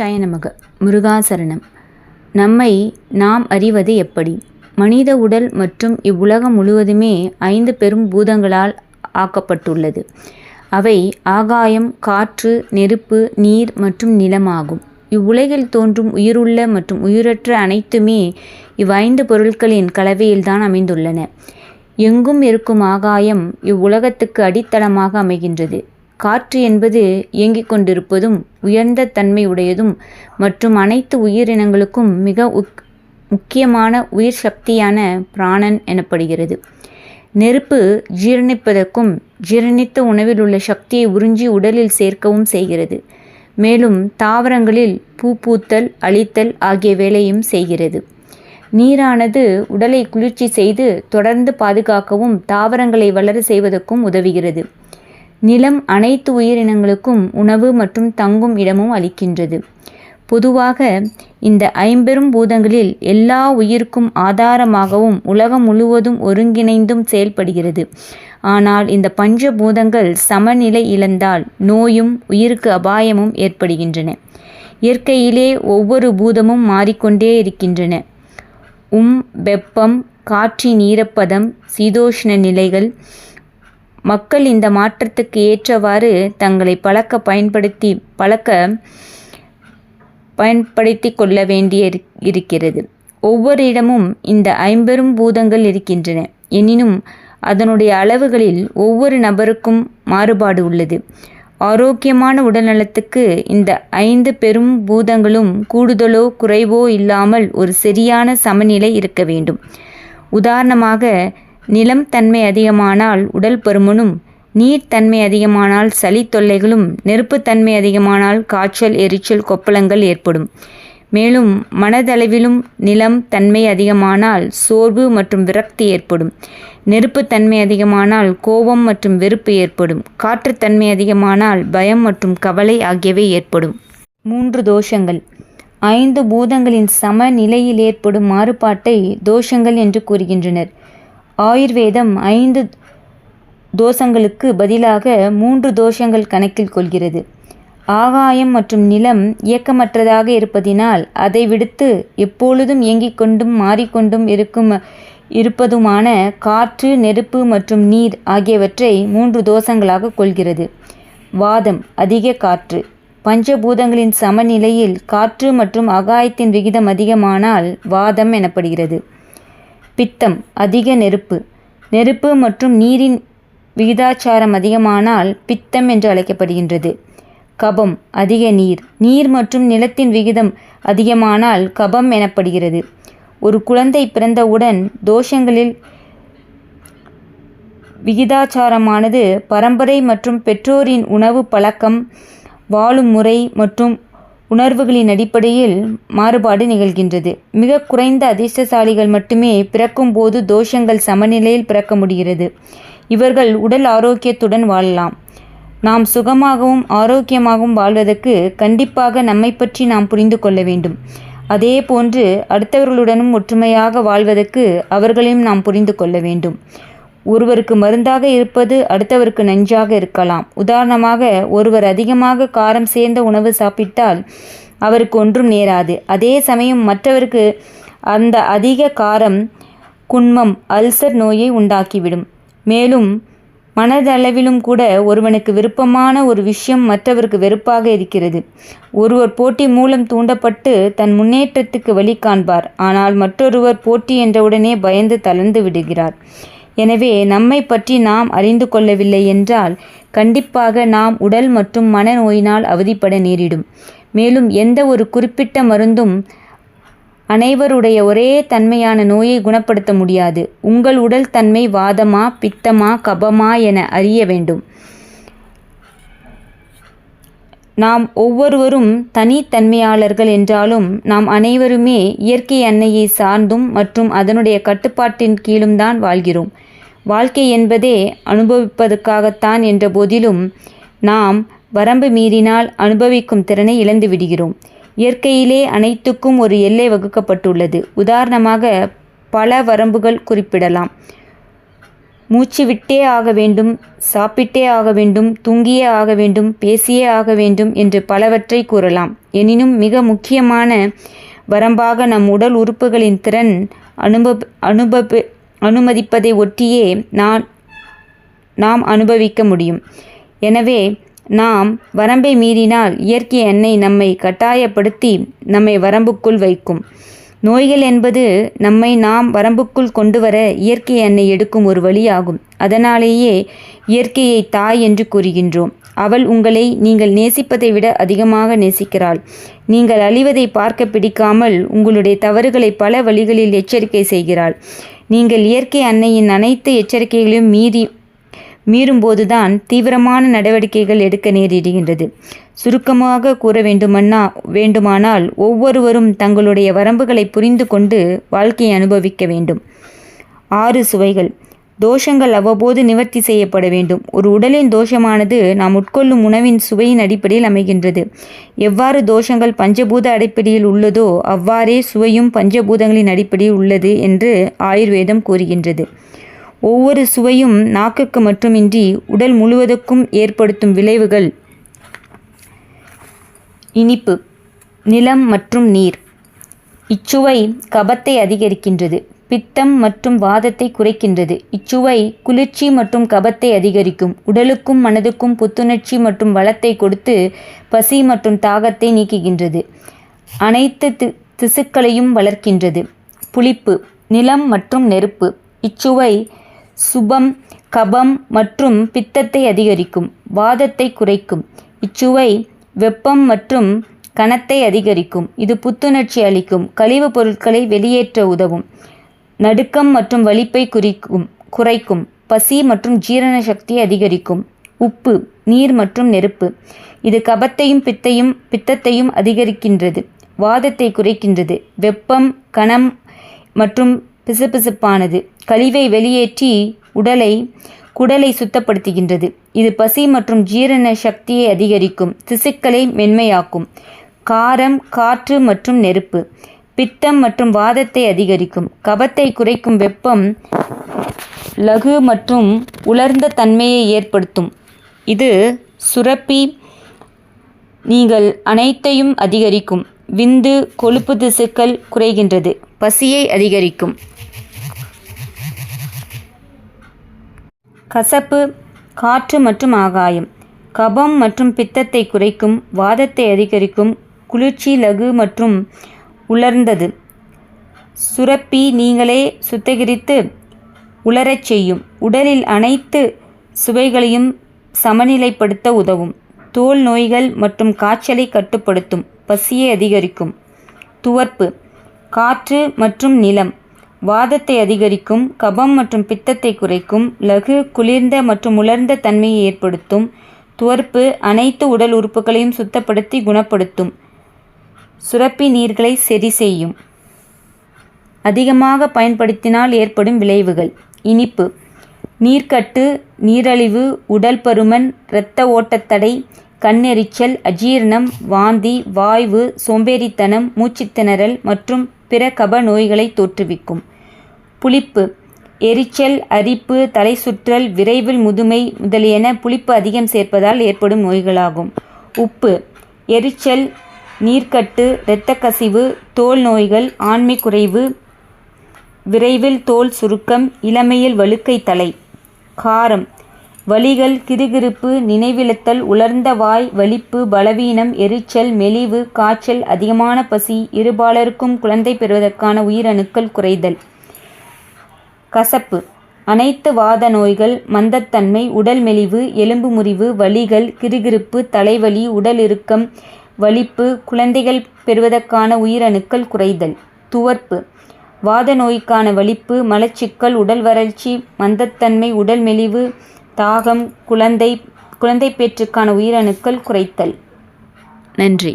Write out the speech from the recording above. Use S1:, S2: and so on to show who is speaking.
S1: ஜாய நமக. முருகாசரணம். நம்மை நாம் அறிவது எப்படி? மனித உடல் மற்றும் இவ்வுலகம் முழுவதுமே ஐந்து பெரும் பூதங்களால் ஆக்கப்பட்டுள்ளது. அவை ஆகாயம் காற்று நெருப்பு நீர் மற்றும் நிலமாகும். இவ்வுலகில் தோன்றும் உயிருள்ள மற்றும் உயிரற்ற அனைத்துமே இவ்வைந்து பொருட்களின் கலவையில்தான் அமைந்துள்ளன. எங்கும் இருக்கும் ஆகாயம் இவ்வுலகத்துக்கு அடித்தளமாக அமைகின்றது. காற்று என்பது இயங்கிக் கொண்டிருப்பதும் உயர்ந்த தன்மை உடையதும் மற்றும் அனைத்து உயிரினங்களுக்கும் மிக உக் முக்கியமான உயிர் சக்தியான பிராணன் எனப்படுகிறது. நெருப்பு ஜீரணிப்பதற்கும் ஜீரணித்த உணவில் உள்ள சக்தியை உறிஞ்சி உடலில் சேர்க்கவும் செய்கிறது. மேலும் தாவரங்களில் பூ பூத்தல் அழித்தல் ஆகிய வேலையும் செய்கிறது. நீரானது உடலை குளிர்ச்சி செய்து தொடர்ந்து பாதுகாக்கவும் தாவரங்களை வளர செய்வதற்கும் உதவுகிறது. நிலம் அனைத்து உயிரினங்களுக்கும் உணவு மற்றும் தங்கும் இடமும் அளிக்கின்றது. பொதுவாக இந்த ஐம்பெரும் பூதங்களில் எல்லா உயிருக்கும் ஆதாரமாகவும் உலகம் முழுவதும் ஒருங்கிணைந்தும் செயல்படுகிறது. ஆனால் இந்த பஞ்ச பூதங்கள் சமநிலை இழந்தால் நோயும் உயிருக்கு அபாயமும் ஏற்படுகின்றன. இயற்கையிலே ஒவ்வொரு பூதமும் மாறிக்கொண்டே இருக்கின்றன. உம் வெப்பம் காற்றின் ஈரப்பதம் சீதோஷ்ண நிலைகள் மக்கள் இந்த மாற்றத்துக்கு ஏற்றவாறு தங்களை பழக்க பயன்படுத்தி பழக்க பயன்படுத்தி கொள்ள வேண்டிய இருக்கிறது. ஒவ்வொரு இடமும் இந்த ஐம்பெரும் பூதங்கள் இருக்கின்றன. எனினும் அதனுடைய அளவுகளில் ஒவ்வொரு நபருக்கும் மாறுபாடு உள்ளது. ஆரோக்கியமான உடல்நலத்துக்கு இந்த ஐந்து பெரும் பூதங்களும் கூடுதலோ குறைவோ இல்லாமல் ஒரு சரியான சமநிலை இருக்க வேண்டும். உதாரணமாக நிலம் தன்மை அதிகமானால் உடல் பருமனும் நீர் தன்மை அதிகமானால் சளி தொல்லைகளும் நெருப்புத்தன்மை அதிகமானால் காய்ச்சல் எரிச்சல் கொப்பளங்கள் ஏற்படும். மேலும் மனதளவிலும் நிலம் தன்மை அதிகமானால் சோர்வு மற்றும் விரக்தி ஏற்படும். நெருப்புத்தன்மை அதிகமானால் கோபம் மற்றும் வெறுப்பு ஏற்படும். காற்றுத்தன்மை அதிகமானால் பயம் மற்றும் கவலை ஆகியவை ஏற்படும். மூன்று தோஷங்கள். ஐந்து பூதங்களின் சமநிலையில் ஏற்படும் மாறுபாட்டை தோஷங்கள் என்று கூறுகின்றனர். ஆயுர்வேதம் ஐந்து தோஷங்களுக்கு பதிலாக மூன்று தோஷங்கள் கணக்கில் கொள்கிறது. ஆகாயம் மற்றும் நிலம் இயக்கமற்றதாக இருப்பதினால் அதை விடுத்து எப்பொழுதும் இயங்கிக் கொண்டும் மாறிக்கொண்டும் இருக்கும் இருப்பதுமான காற்று நெருப்பு மற்றும் நீர் ஆகியவற்றை மூன்று தோஷங்களாக கொள்கிறது. வாதம் அதிக காற்று. பஞ்சபூதங்களின் சமநிலையில் காற்று மற்றும் அகாயத்தின் விகிதம் அதிகமானால் வாதம் எனப்படுகிறது. பித்தம் அதிக நெருப்பு. நெருப்பு மற்றும் நீரின் விகிதாச்சாரம் அதிகமானால் பித்தம் என்று அழைக்கப்படுகின்றது. கபம் அதிக நீர். நீர் மற்றும் நிலத்தின் விகிதம் அதிகமானால் கபம் எனப்படுகிறது. ஒரு குழந்தை பிறந்தவுடன் தோஷங்களில் விகிதாச்சாரமானது பரம்பரை மற்றும் பெற்றோரின் உணவு பழக்கம் வாழும் முறை மற்றும் உணர்வுகளின் அடிப்படையில் மாறுபாடு நிகழ்கின்றது. மிக குறைந்த அதிர்ஷ்டசாலிகள் மட்டுமே பிறக்கும் போது தோஷங்கள் சமநிலையில் பிறக்க முடிகிறது. இவர்கள் உடல் ஆரோக்கியத்துடன் வாழலாம். நாம் சுகமாகவும் ஆரோக்கியமாகவும் வாழ்வதற்கு கண்டிப்பாக நம்மை பற்றி நாம் புரிந்து கொள்ள வேண்டும். அதே போன்று அடுத்தவர்களுடனும் ஒற்றுமையாக வாழ்வதற்கு அவர்களையும் நாம் புரிந்து கொள்ள வேண்டும். ஒருவருக்கு மருந்தாக இருப்பது அடுத்தவருக்கு நஞ்சாக இருக்கலாம். உதாரணமாக ஒருவர் அதிகமாக காரம் சேர்ந்த உணவு சாப்பிட்டால் அவருக்கு ஒன்றும் நேராது. அதே சமயம் மற்றவருக்கு அந்த அதிக காரம் குன்மம் அல்சர் நோயை உண்டாக்கிவிடும். மேலும் மனதளவிலும் கூட ஒருவனுக்கு விருப்பமான ஒரு விஷயம் மற்றவருக்கு வெறுப்பாக இருக்கிறது. ஒருவர் போட்டி மூலம் தூண்டப்பட்டு தன் முன்னேற்றத்துக்கு வழி காண்பார். ஆனால் மற்றொருவர் போட்டி என்றவுடனே பயந்து தளர்ந்து விடுகிறார். எனவே நம்மை பற்றி நாம் அறிந்து கொள்ளவில்லை என்றால் கண்டிப்பாக நாம் உடல் மற்றும் மனநோயினால் அவதிப்பட நேரிடும். மேலும் எந்த ஒரு குறிப்பிட்ட மருந்தும் அனைவருடைய ஒரே தன்மையான நோயை குணப்படுத்த முடியாது. உங்கள் உடல் தன்மை வாதமா பித்தமா கபமா என அறிய வேண்டும். நாம் ஒவ்வொருவரும் தனித்தன்மையாளர்கள் என்றாலும் நாம் அனைவருமே இயற்கை அன்னையை சார்ந்தும் மற்றும் அதனுடைய கட்டுப்பாட்டின் கீழும் தான் வாழ்கிறோம். வாழ்க்கை என்பதே அனுபவிப்பதற்காகத்தான் என்ற போதிலும் நாம் வரம்பு மீறினால் அனுபவிக்கும் திறனை இழந்து விடுகிறோம். இயற்கையிலே அனைத்துக்கும் ஒரு எல்லை வகுக்கப்பட்டுள்ளது. உதாரணமாக பல வரம்புகள் குறிப்பிடலாம். மூச்சு விட்டே ஆக வேண்டும் சாப்பிட்டே ஆக வேண்டும் தூங்கியே ஆக வேண்டும் பேசியே ஆக வேண்டும் என்று பலவற்றை கூறலாம். எனினும் மிக முக்கியமான வரம்பாக நம் உடல் உறுப்புகளின் திறன் அனுப அனுபவ அனுமதிப்பதை ஒட்டியே நான் நாம் அனுபவிக்க முடியும். எனவே நாம் வரம்பை மீறினால் இயற்கை எண்ணெய் நம்மை கட்டாயப்படுத்தி நம்மை வரம்புக்குள் வைக்கும். நோய்கள் என்பது நம்மை நாம் வரம்புக்குள் கொண்டு வர இயற்கை எண்ணெய் எடுக்கும் ஒரு வழியாகும். அதனாலேயே இயற்கையை தாய் என்று கூறுகின்றோம். அவள் உங்களை நீங்கள் நேசிப்பதை விட அதிகமாக நேசிக்கிறாள். நீங்கள் அழிவதை பார்க்க பிடிக்காமல் உங்களுடைய தவறுகளை பல வழிகளில் எச்சரிக்கை செய்கிறாள். நீங்கள் இயற்கை அன்னையின் அனைத்து எச்சரிக்கைகளையும் மீறி மீறும்போதுதான் தீவிரமான நடவடிக்கைகள் எடுக்க நேரிடுகின்றது. சுருக்கமாக கூற வேண்டுமன்னா வேண்டுமானால் ஒவ்வொருவரும் தங்களுடைய வரம்புகளை புரிந்து கொண்டு வாழ்க்கையை அனுபவிக்க வேண்டும். ஆறு சுவைகள். தோஷங்கள் அவ்வப்போது நிவர்த்தி செய்யப்பட வேண்டும். ஒரு உடலின் தோஷமானது நாம் உட்கொள்ளும் உணவின் சுவையின் அடிப்படையில் அமைகின்றது. எவ்வாறு தோஷங்கள் பஞ்சபூத அடிப்படையில் உள்ளதோ அவ்வாறே சுவையும் பஞ்சபூதங்களின் அடிப்படையில் உள்ளது என்று ஆயுர்வேதம் கூறுகின்றது. ஒவ்வொரு சுவையும் நாக்குக்கு மட்டுமின்றி உடல் முழுவதுக்கும் ஏற்படுத்தும் விளைவுகள். இனிப்பு நிலம் மற்றும் நீர். இச்சுவை கபத்தை அதிகரிக்கின்றது பித்தம் மற்றும் வாதத்தை குறைக்கின்றது. இச்சுவை குளிர்ச்சி மற்றும் கபத்தை அதிகரிக்கும். உடலுக்கும் மனதுக்கும் புத்துணர்ச்சி மற்றும் வளத்தை கொடுத்து பசி மற்றும் தாகத்தை நீக்குகின்றது. அனைத்து தி திசுக்களையும் வளர்க்கின்றது. புளிப்பு நிலம் மற்றும் நெருப்பு. இச்சுவை சுபம் கபம் மற்றும் பித்தத்தை அதிகரிக்கும் வாதத்தை குறைக்கும். இச்சுவை வெப்பம் மற்றும் கணத்தை அதிகரிக்கும். இது புத்துணர்ச்சி அளிக்கும் கழிவுப் பொருட்களை வெளியேற்ற உதவும். நடுக்கம் மற்றும் வலிப்பை குறிக்கும் குறைக்கும். பசி மற்றும் ஜீரண சக்தியை அதிகரிக்கும். உப்பு நீர் மற்றும் நெருப்பு. இது கபத்தையும் பித்தையும் பித்தத்தையும் அதிகரிக்கின்றது வாதத்தை குறைக்கின்றது. வெப்பம் கணம் மற்றும் பிசுபிசுப்பானது. கழிவை வெளியேற்றி உடலை குடலை சுத்தப்படுத்துகின்றது. இது பசி மற்றும் ஜீரண சக்தியை அதிகரிக்கும் திசுக்களை மென்மையாக்கும். காரம் காற்று மற்றும் நெருப்பு. பித்தம் மற்றும் வாதத்தை அதிகரிக்கும். கபத்தை குறைக்கும் வெப்பம் லகு மற்றும் உலர்ந்த தன்மையை ஏற்படுத்தும். இது சுரப்பி நீங்கள் அனைத்தையும் அதிகரிக்கும். விந்து கொழுப்பு திசுக்கள் குறைகின்றது. பசியை அதிகரிக்கும். கசப்பு காற்று மற்றும் ஆகாயம். கபம் மற்றும் பித்தத்தை குறைக்கும் வாதத்தை அதிகரிக்கும் குளிர்ச்சி லகு மற்றும் உலர்ந்தது. சுரப்பி நீங்களே சுத்திகரித்து உலரச் செய்யும். உடலில் அனைத்து சுவைகளையும் சமநிலைப்படுத்த உதவும். தோல் நோய்கள் மற்றும் காய்ச்சலை கட்டுப்படுத்தும். பசியை அதிகரிக்கும். துவர்ப்பு. காற்று மற்றும் நிலம். வாதத்தை அதிகரிக்கும் கபம் மற்றும் பித்தத்தை குறைக்கும் லகு குளிர்ந்த மற்றும் உலர்ந்த தன்மையை ஏற்படுத்தும் துவர்ப்பு அனைத்து உடல் உறுப்புகளையும் சுத்தப்படுத்தி குணப்படுத்தும். சுரப்பி நீர்களை சரி செய்யும். அதிகமாக பயன்படுத்தினால் ஏற்படும் விளைவுகள். இனிப்பு. நீர்க்கட்டு நீரழிவு உடல் பருமன் இரத்த ஓட்டத்தடை கண்ணெரிச்சல் அஜீரணம் வாந்தி வாய்வு சோம்பேறித்தனம் மூச்சுத்திணறல் மற்றும் பிற கப நோய்களை தோற்றுவிக்கும். புளிப்பு எரிச்சல் அரிப்பு தலை சுற்றல் விரைவில் முதுமை முதலியன புளிப்பு அதிகம் சேர்ப்பதால் ஏற்படும் நோய்களாகும். உப்பு எரிச்சல் நீர்க்கட்டு இரத்தக்கசிவு தோல் நோய்கள் ஆண்மை குறைவு விரைவில் தோல் சுருக்கம் இளமையில் வழுக்கை தலை காரம் வலிகள் கிறுகிறுப்பு நினைவிழத்தல் உலர்ந்த வாய் வலிப்பு பலவீனம் எரிச்சல் மெலிவு காய்ச்சல் அதிகமான பசி இருபாலருக்கும் குழந்தை பெறுவதற்கான உயிரணுக்கள் குறைதல். கசப்பு. அனைத்து வாத நோய்கள் மந்தத்தன்மை உடல் மெலிவு எலும்பு முறிவு வலிகள் கிறுகிறுப்பு தலைவலி உடல் இறுக்கம் வலிப்பு குழந்தைகள் பெறுவதற்கான உயிரணுக்கள் குறைதல். துவர்ப்பு. வாத நோய்க்கான வலிப்பு மலச்சிக்கல் உடல் வறட்சி மந்தத்தன்மை உடல் மெலிவு தாகம் குழந்தை குழந்தை பேற்றுக்கான உயிரணுக்கள் குறைத்தல். நன்றி.